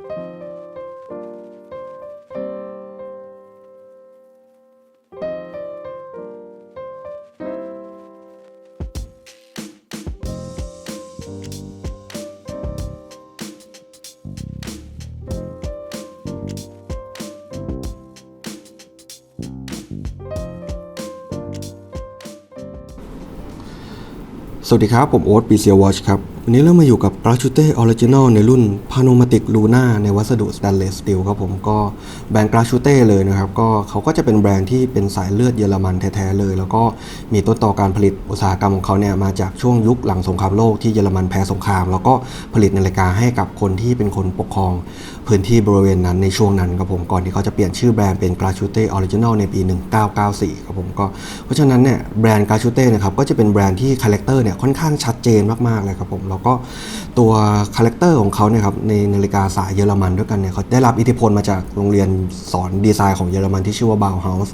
สวัสดีครับ ผมโอ๊ตปีเซียวอชครับ วันนี้เรามาอยู่กับ g r a c h u t e Original ในรุ่น Panomatic Luna ในวัสดุ Stainless Steel ครับผมก็แบรนด์ g r a c h u t e เลยนะครับก็เขาก็จะเป็นแบรนด์ที่เป็นสายเลือดเยอรมันแท้ๆเลย แล้วก็มีต้นต่อการผลิตอุตสาหกรรมของเขาเนี่ยมาจากช่วงยุคหลังสงครามโลกที่เยอรมันแพ้สงคราม แล้วก็ผลิตนาฬิกาให้กับคนที่เป็นคนปกครอง พื้นที่บริเวณนั้นในช่วงนั้นครับผมก่อนที่เขาจะเปลี่ยนชื่อแบรนด์เป็น g r a c h u t e Original ในปี 1994ครับผมก็เพราะฉะนั้นเนี่ยแบรนด์ g r a c h u t e นะครับก็จะเป็นแบรนด์ที่คาแรคเตอร์เนี่ยค่อนข้างชัดเจนมากๆเลยครับผมแล้วก็ตัวคาแรคเตอร์ของเขาเนี่ยครับในนาฬิกาสายเยอรมันด้วยกันเนี่ยเขาได้รับอิทธิพลมาจากโรงเรียนสอนดีไซน์ของเยอรมันที่ชื่อว่า Bauhaus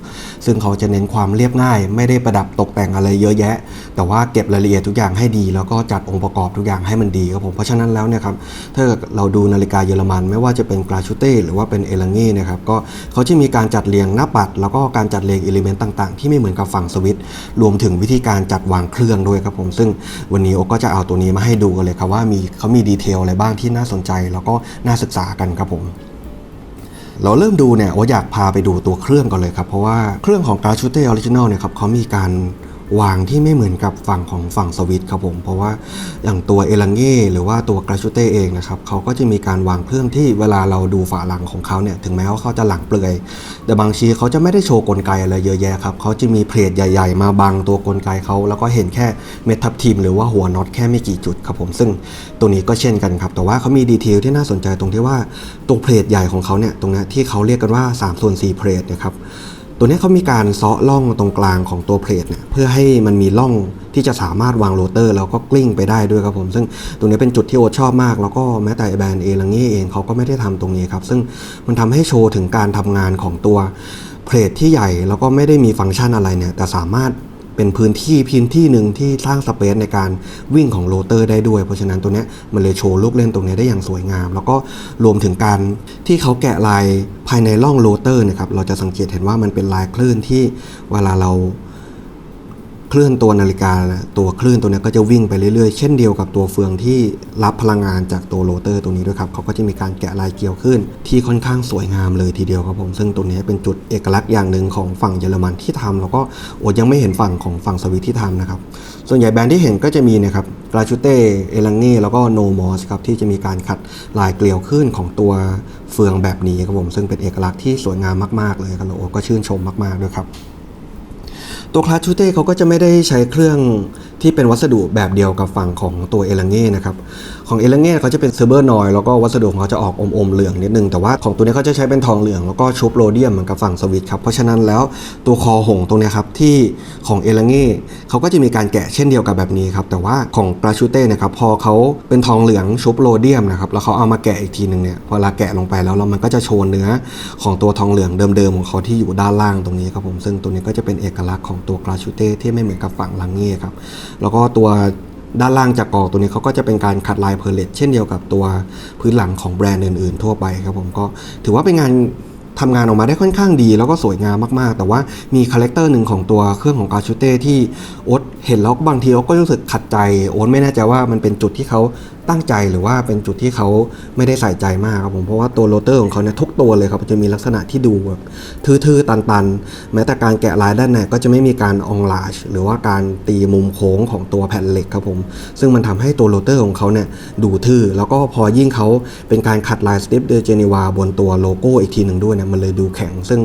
ซึ่งเขาจะเน้นความเรียบง่าย ไม่ได้ประดับตกแต่งอะไรเยอะแยะ แต่ว่าเก็บรายละเอียดทุกอย่างให้ดี แล้วก็จัดองค์ประกอบทุกอย่างให้มันดีครับผมเพราะฉะนั้นแล้วเนี่ยครับถ้าเราดูนาฬิกาเยอรมันไม่ว่าจะเป็นกราชูเต้หรือว่าเป็นเอลังเง่นะครับก็เขาจะมีการจัดเรียงหน้าปัด แล้วก็การจัดเรียงอิเลเมนต์ต่างๆ ที่ไม่เหมือนกับฝั่งสวิตรวมถึงวิธีการจัดวางเครื่องด้วยครับผมซึ่งวันนี้โอก็จะเอาตัวนี้มาให้ดูกันเลยครับว่ามีเขามีดีเทลอะไรบ้างที่น่าสนใจ แล้วก็น่าศึกษากันครับผมเราเริ่มดูเนี่ยโออยากพาไปดูตัวเครื่องก่อนเลยครับเพราะว่าเครื่องของ g r a c h u t e Original เนี่ยครับเขามีการ วางที่ไม่เหมือนกับฝั่งของฝั่งสวิตครับผมเพราะว่าอย่างตัวเอลังเง่หรือว่าตัว g r a c h u t e เองนะครับเขาก็จะมีการวางเครื่องที่เวลาเราดูฝาหลังของเขาเนี่ยถึงแม้ว่าเขาจะหลังเปลือย แต่บางทีเขาจะไม่ได้โชว์กลไกอะไรเยอะแยะครับเขาจะมีเพลทใหญ่ ๆ มาบังตัวกลไกเขาแล้วก็เห็นแค่เม็ดทับทิมหรือว่าหัวน็อตแค่ไม่กี่จุดครับผมซึ่งตัวนี้ก็เช่นกันครับแต่ว่าเขามีดีเทลที่น่าสนใจตรงที่ว่าตัวเพลทใหญ่ของเขาเนี่ยตรงนี้ที่เขาเรียกกันว่า3ส่วน4เพลทนะครับ ตัวนี้เขามีการเซาะล่องตรงกลางของตัวเพลทเนี่ยเพื่อให้มันมีล่องที่จะสามารถวางโรเตอร์แล้วก็กลิ้งไปได้ด้วยครับผม ซึ่งตรงนี้เป็นจุดที่โอชอบมาก แล้วก็แม้แต่แบรนด์เอลังเง่เองเขาก็ไม่ได้ทำตรงนี้ครับ ซึ่งมันทำให้โชว์ถึงการทำงานของตัวเพลทที่ใหญ่แล้วก็ไม่ได้มีฟังก์ชันอะไรเนี่ยแต่สามารถ เป็นพื้นที่พื้นที่หนึ่งที่สร้างสเปซในการวิ่งของโรเตอร์ได้ด้วย เพราะฉะนั้นตัวนี้มันเลยโชว์ลูกเล่นตรงนี้ได้อย่างสวยงาม แล้วก็รวมถึงการที่เขาแกะลายภายในร่องโรเตอร์นะครับเราจะสังเกตเห็นว่ามันเป็นลายคลื่นที่เวลาเรา คลื่อนตัวนาฬิกาตัวคลื่นตัวนี้ก็จะวิ่งไปเรื่อยๆ เช่นเดียวกับตัวเฟืองที่รับพลังงานจากตัวโรเตอร์ตัวนี้ด้วยครับเขาก็จะมีการแกะลายเกลียวขึ้น ที่ค่อนข้างสวยงามเลยทีเดียวครับผมซึ่งตัวนี้เป็นจุดเอกลักษณ์อย่างหนึ่งของฝั่งเยอรมันที่ทำแล้วก็โอดยังไม่เห็นฝั่งของฝั่งสวิตที่ทำนะครับส่วนใหญ่แบรนด์ที่เห็นก็จะมีนะครับกราชูเต้เอลังเน่แล้วก็โนมอสครับที่จะมีการขัดลายเกลียวขึ้นของตัวเฟืองแบบนี้ครับผมซึ่งเป็นเอกลักษณ์ที่สวยงามมากๆเลยครับแล้วโอก็ชื่นชมมากๆด้วยครับ ตัวคลาสชูเต้เขาก็จะไม่ได้ใช้เครื่องที่เป็นวัสดุแบบเดียวกับฝั่งของตัวเอลังเง่นะครับของเอลังเง่เขาจะเป็นเซิลเวอร์นอยแล้วก็วัสดุของเขาจะออกอมๆเหลืองนิดนึงแต่ว่าของตัวนี้เขาจะใช้เป็นทองเหลืองแล้วก็ชุบโรเดียมเหมือนกับฝั่งสวิตครับเพราะฉะนั้นแล้วตัวคอหงตรงนี้ครับที่ของเอลังเง่เขาก็จะมีการแกะเช่นเดียวกับแบบนี้ครับแต่ว่าของกราชูเต้นะครับพอเขาเป็นทองเหลืองชุบโรเดียมนะครับแล้วเขาเอามาแกะอีกทีหนึ่งเนี่ยพอเวลาแกะลงไปแล้วแล้วมันก็จะโชว์เนื้อของตัวทองเหลืองเดิมๆของเขาที่อยู่ด้านล่างตรงนี้ครับผมซึ่งตัวนี้ก็จะเป็นเอกลักษณ์ของตัวกราชูเต้ที่ไม่เหมือนกับฝั่งลังเง่ครับแล้วก็ตัว ด้านล่างจากกอกตัวนี้เขาก็จะเป็นการขัดลายเพอร์เลตเช่นเดียวกับตัวพื้นหลังของแบรนด์อื่นๆ ทั่วไปครับผมก็ถือว่าเป็นงานทำงานออกมาได้ค่อนข้างดี แล้วก็สวยงามมากๆ แต่ว่ามีคาแรคเตอร์หนึ่งของตัวเครื่องของกาชูเต้ที่โอ๊ตเห็นแล้วบางทีโอ๊ตก็รู้สึกขัดใจโอ๊ตไม่แน่ใจว่ามันเป็นจุดที่เขา ตั้งใจหรือว่าเป็นจุดที่เขาไม่ได้ใส่ใจมากครับผมเพราะว่าตัวโรเตอร์ของเขาเนี่ยทุกตัวเลยครับจะมีลักษณะที่ดูแบบทื่อๆตันๆ แม้แต่การแกะลายด้านในก็จะไม่มีการองลาชหรือว่าการตีมุมโค้งของตัวแผ่นเหล็กครับผมซึ่งมันทำให้ตัวโรเตอร์ของเขาเนี่ยดูทื่อแล้วก็พอยิ่งเขาเป็นการขัดลายสติปเดอเจนีวาบนตัวโลโก้อีกทีหนึ่งด้วยเนี่ยมันเลยดูแข็งซึ่ง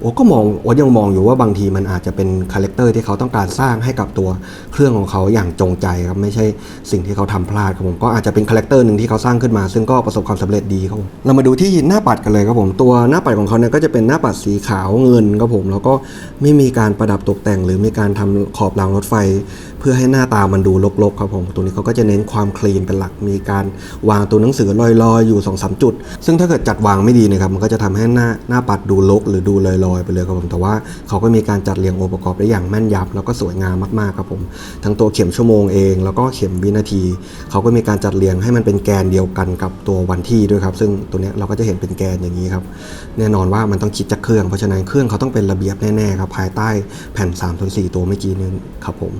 โอ้ก็มองโอ้ยังมองอยู่ว่าบางทีมันอาจจะเป็นคาแรคเตอร์ที่เขาต้องการสร้างให้กับตัวเครื่องของเขาอย่างจงใจครับไม่ใช่สิ่งที่เขาทำพลาดครับผมก็อาจจะเป็นคาแรคเตอร์หนึ่งที่เขาสร้างขึ้นมา ซึ่งก็ประสบความสำเร็จดีครับผมเรามาดูที่หน้าปัดกันเลยครับผมตัวหน้าปัดของเขาเนี่ยก็จะเป็นหน้าปัดสีขาวเงินครับผมแล้วก็ไม่มีการประดับตกแต่ง หรือมีการทำขอบรางรถไฟ เพื่อให้หน้าตามันดูลกๆครับผมตรงนี้เขาก็จะเน้นความคลีนเป็นหลักมีการวางตัวหนังสือลอยๆ อยู่2อสจุด ซึ่งถ้าเกิดจัดวางไม่ดีนะครับมันก็จะทำให้หน้าหน้าปัดดูลกหรือดูลอยๆไปเลยครับผมแต่ว่าเขาก็มีการจัดเรียงองค์ประกอบได้อย่างแม่นยำแล้วก็สวยงามมากๆครับผมทั้งตัวเข็มชั่วโมงเอง แล้วก็เข็มวินาที เขาก็มีการจัดเรียงให้มันเป็นแกนเดียวกันกับตัววันที่ด้วยครับ ซึ่งตัวนี้เราก็จะเห็นเป็นแกนอย่างนี้ครับแน่นอนว่ามันต้องคิดจากเครื่องเพราะฉะนั้นเครื่องเขาต้องเป็นระเบียบแน่ๆครับภายใต้แผ่น3 4 4ตัวเมื่อกี้นี้ครับผม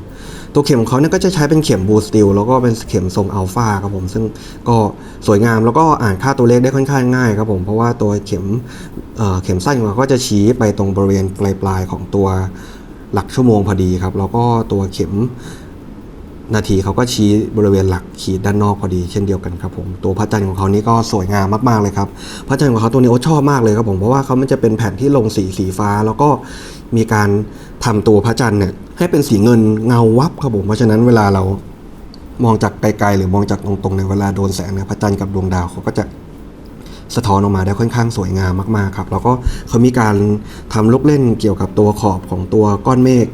ตัวเข็มของเขาเนี่ยก็จะใช้เป็นเข็มบูสติลแล้วก็เป็นเข็มทรงอัลฟาครับผมซึ่งก็สวยงามแล้วก็อ่านค่าตัวเลขได้ค่อนข้างง่ายครับผมเพราะว่าตัวเข็ม เข็มสั้นของเราก็จะชี้ไปตรงบริเวณปลายปลายของตัวหลักชั่วโมงพอดีครับ แล้วก็ตัวเข็มนาทีเขาก็ชี้บริเวณหลักขีดด้านนอกพอดีเช่นเดียวกันครับผมตัวพระจันทร์ของเขานี่ก็สวยงามมากๆเลยครับพระจันทร์ของเขาตัวนี้โอ้ชอบมากเลยครับผมเพราะว่าเขามันจะเป็นแผ่นที่ลงสีสีฟ้า แล้วก็มีการทำตัวพระจันทร์เนี่ยให้เป็นสีเงินเงาวับครับผมเพราะฉะนั้นเวลาเรามองจากไกลๆ หรือมองจากตรงๆในเวลาโดนแสงเนี่ยพระจันทร์กับดวงดาวเขาก็จะ สะท้อนออกมาได้ค่อนข้างสวยงามมากๆครับแล้วก็เขามีการทำลูกเล่นเกี่ยวกับตัวขอบของตัวก้อนเมฆ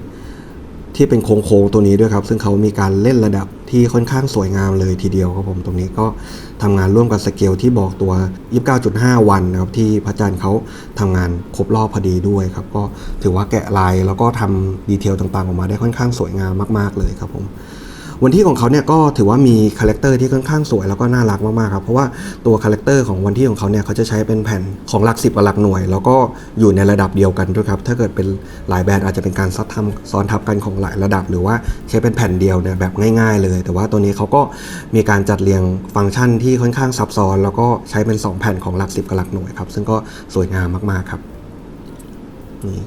ที่เป็นโค้งๆตัวนี้ด้วยครับ ซึ่งเขามีการเล่นระดับที่ค่อนข้างสวยงามเลยทีเดียวครับผมตรงนี้ก็ทำงานร่วมกับสเกลที่บอกตัว 29.5 วันนะครับที่พระจันทร์เขาทำงานครบรอบพอดีด้วยครับ ก็ถือว่าแกะลายแล้วก็ทำดีเทลต่างๆออกมาได้ค่อนข้างสวยงามมาก ๆเลยครับผม วันที่ของเขาเนี่ยก็ถือว่ามีคาแรคเตอร์ที่ค่อนข้างสวยแล้วก็น่ารักมากๆครับเพราะว่าตัวคาแรคเตอร์ของวันที่ของเขาเนี่ยเขาจะใช้เป็นแผ่นของหลักสิบกับหลักหน่วย แล้วก็อยู่ในระดับเดียวกันด้วยครับถ้าเกิดเป็นหลายแบรนด์อาจจะเป็นการซ้อนทำซ้อนทับกันของหลายระดับ หรือว่าใช้เป็นแผ่นเดียวเนี่ยแบบง่าย ๆ เลย แต่ว่าตัวนี้เขาก็มีการจัดเรียงฟังก์ชันที่ค่อนข้างซับซ้อน แล้วก็ใช้เป็นสองแผ่นของหลักสิบกับหลักหน่วยครับซึ่งก็สวยงามมากๆครับนี่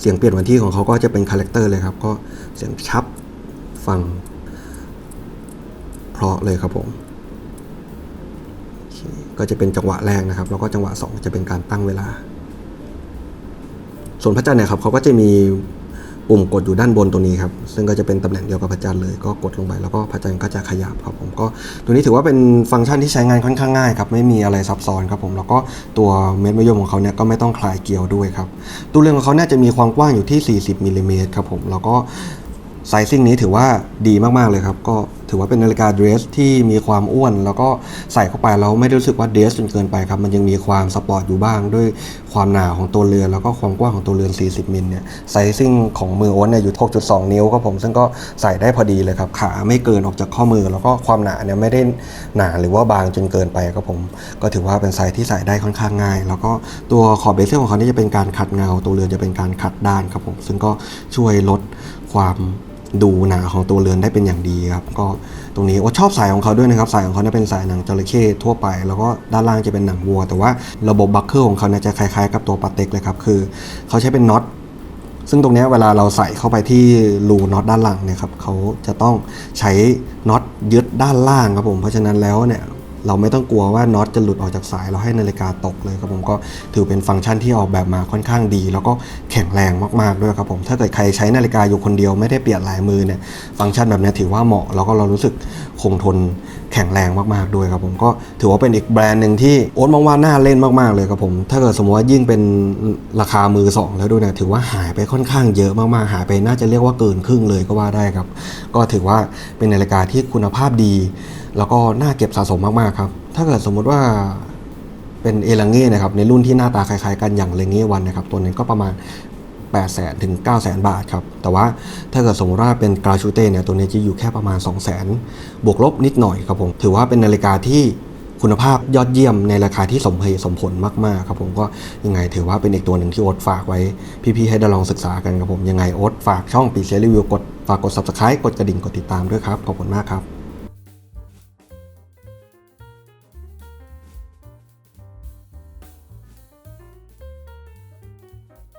เสียงเปลี่ยนวันที่ของเขาก็จะเป็นคาแรคเตอร์เลยครับ ก็เสียงชับ ฟัง เพราะเลยครับผม ก็จะเป็นจังหวะแรกนะครับ แล้วก็จังหวะ 2 จะเป็นการตั้งเวลา ส่วนพระจันทร์เนี่ยครับเขาก็จะมีปุ่มกดอยู่ด้านบนตรงนี้ครับ ซึ่งก็จะเป็นตำแหน่งเดียวกับพระจันทร์เลย ก็กดลงไปแล้วก็พระจันทร์ก็จะขยับครับผมก็ตัวนี้ถือว่าเป็นฟังก์ชันที่ใช้งานค่อนข้างง่ายครับไม่มีอะไรซับซ้อนครับผมแล้วก็ตัวเม็ดมะยมของเขาเนี่ยก็ไม่ต้องคลายเกลียวด้วยครับตัวเรือนของเขาเนี่ยจะมีความกว้างอยู่ที่ 40มิลลิเมตรครับผมแล้วก็ ไซซิ่งนี้ถือว่าดีมากๆเลยครับ ก็ถือว่าเป็นนาฬิกาเดรสที่มีความอ้วน แล้วก็ใส่เข้าไปแล้วไม่ได้รู้สึกว่าเดรสจนเกินไปครับ มันยังมีความสปอร์ตอยู่บ้าง ด้วยความหนาของตัวเรือน แล้วก็ความกว้างของตัวเรือน 40 มิลเนี่ยไซซิ่งของมือโอ๊ตเนี่ยอยู่ 6.2 นิ้วครับผมซึ่งก็ใส่ได้พอดีเลยครับขาไม่เกินออกจากข้อมือ แล้วก็ความหนาเนี่ยไม่ได้หนาหรือว่าบางจนเกินไปครับผมก็ถือว่าเป็นไซส์ที่ใส่ได้ค่อนข้างง่าย แล้วก็ตัวขอบเบเซลของเขานี่จะเป็นการขัดเงา ตัวเรือนจะเป็นการขัดด้านครับผมซึ่งก็ช่วยลดความ ดูหนาของตัวเรือนได้เป็นอย่างดีครับก็ตรงนี้โอ้ชอบสายของเขาด้วยนะครับสายของเขาเนี่ยเป็นสายหนังจระเข้ทั่วไป แล้วก็ด้านล่างจะเป็นหนังวัว แต่ว่าระบบบัคเกอร์ของเขาเนี่ยจะคล้ายๆ กับตัวปาเต็กเลยครับคือเขาใช้เป็นน็อตซึ่งตรงนี้เวลาเราใส่เข้าไปที่รูน็อตด้านหลังเนี่ยครับเขาจะต้องใช้น็อตยึดด้านล่างครับผมเพราะฉะนั้นแล้วเนี่ย เราไม่ต้องกลัวว่าน็อตจะหลุดออกจากสาย เราให้นาฬิกาตกเลยครับผมก็ถือเป็นฟังก์ชันที่ออกแบบมาค่อนข้างดี แล้วก็แข็งแรงมากๆด้วยครับผม ถ้าเกิดใครใช้นาฬิกาอยู่คนเดียวไม่ได้เปลี่ยนหลายมือเนี่ยฟังก์ชันแบบนี้ถือว่าเหมาะแล้วก็เรารู้สึกคงทนแข็งแรงมากๆด้วยครับผมก็ถือว่าเป็นอีกแบรนด์หนึ่งที่โอ๊ตมองว่าน่าเล่นมากๆเลยครับผมถ้าเกิดสมมติว่ายิ่งเป็นราคามือสองแล้วด้วยเนี่ยถือว่าหายไปค่อนข้างเยอะมากๆ หายไปน่าจะเรียกว่าเกินครึ่งเลยก็ว่าได้ครับ ก็ถือว่าเป็นนาฬิกาที่คุณภาพดี แล้วก็น่าเก็บสะสมมากๆครับ ถ้าเกิดสมมุติว่าเป็นเอลังเง่นะครับในรุ่นที่หน้าตาคล้ายๆกันอย่างเลงเง่วันนะครับตัวนั้นก็ประมาณ 8 0 0 0 0ถึง 9 0 0 0 0บาทครับ แต่ว่าถ้าเกิดสมมติว่าเป็นกราชูเต้เนี่ยตัวนี้จะอยู่แค่ประมาณ 2 0 0 0 0 0บวกลบนิดหน่อยครับผมถือว่าเป็นนาฬิกาที่คุณภาพยอดเยี่ยมในราคาที่สมเหตุสมผลมากๆครับผมก็ยังไงถือว่าเป็นอีกตัวหนึ่งที่โอ๊ตฝากไว้พี่ๆให้ได้ลองศึกษากันครับผมยังไงโอ๊ตฝากช่องปีเซียรีวิวกดฝากกด subscribe กดกระดิ่งกดติดตามด้วยครับขอบคุณมากครับ